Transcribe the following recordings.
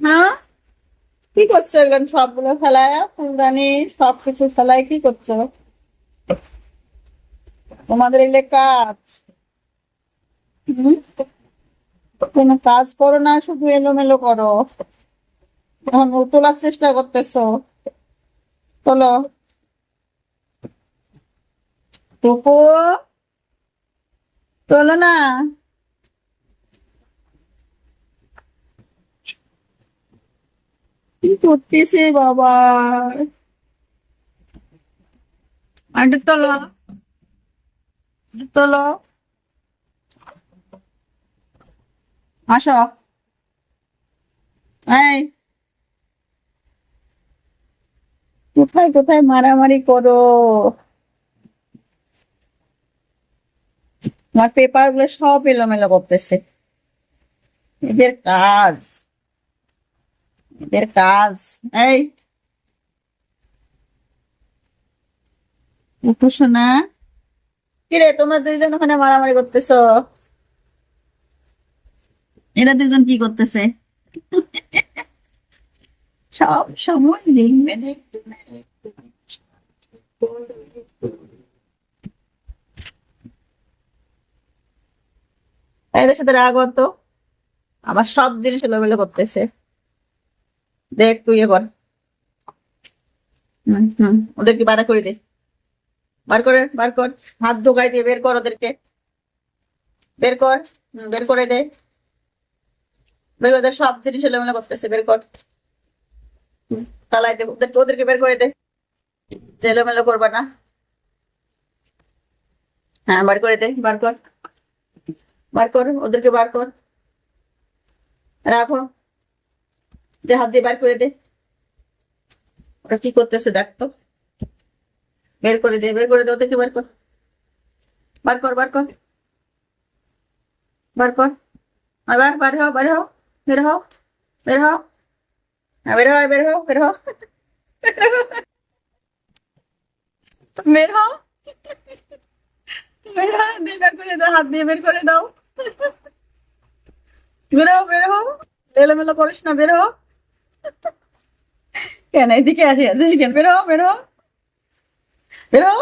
হ্যাঁ? কি করছ এগুলো সবগুলো ফেলায় ফুলদানি সবকিছু ফেলায় কি করছ? তোমাদের এলে কাজ। হুম? কোনো কাজ করো না শুধু এলোমেলো করো। এখন তোলার চেষ্টা করতেছো। তোলো টুকু তোলো না। করতেছে বাবা কোথায় কোথায় মারামারি করো আমার পেপারগুলো সব এলোমেলো করতেছে এদের কাজ এদের কাজ, এই। উঠো শোনা কিরে, তোমরা দুইজন ওখানে মারামারি করতেছো? এরা দুজন কি করতেছে? সব সময় দেখবেন একটু না একটু। এদের সাথে রাগ হতো। আবার সব জিনিস এলোমেলো করতেছে। দেখ তুই ইয়ে কর। হুম হুম। ওদেরকে বার করে দে। বার করে বার কর। হাত ঢোকাই দিয়ে বের কর ওদেরকে। বের কর বের করে দে। বের করে দে সব জিনিস এলোমেলো করতেছে বের কর। তালাই দে। ওদের ওদেরকে বের করে দে। যে এলোমেলো করবা না। হ্যাঁ বার করে দে বার কর। বার কর ওদেরকে বার কর। রাখো। দে হাত দিয়ে বার করে দে। ওরা কি করতেছে দেখ তো। বের করে দে বের করে দে ওদেরকে বার কর। বার কর বার কর। বার কর। আবার বার হও বার হও। বের হও বের হও। হ্যাঁ, বের হও বের হও বের হও। বের হও। বের হও দিয়ে বের করে দাও হাত দিয়ে বের করে দাও। বের হও বের হও। এলোমেলো করিস না বের হও। কেন? এদিকে আসি আছিস কেন? বেরো বেরো বেরো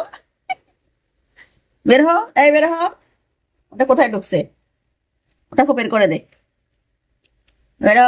বের হো। এই, বের হো। ওটা কোথায় ঢুকছে? ওটা বের করে দে। বের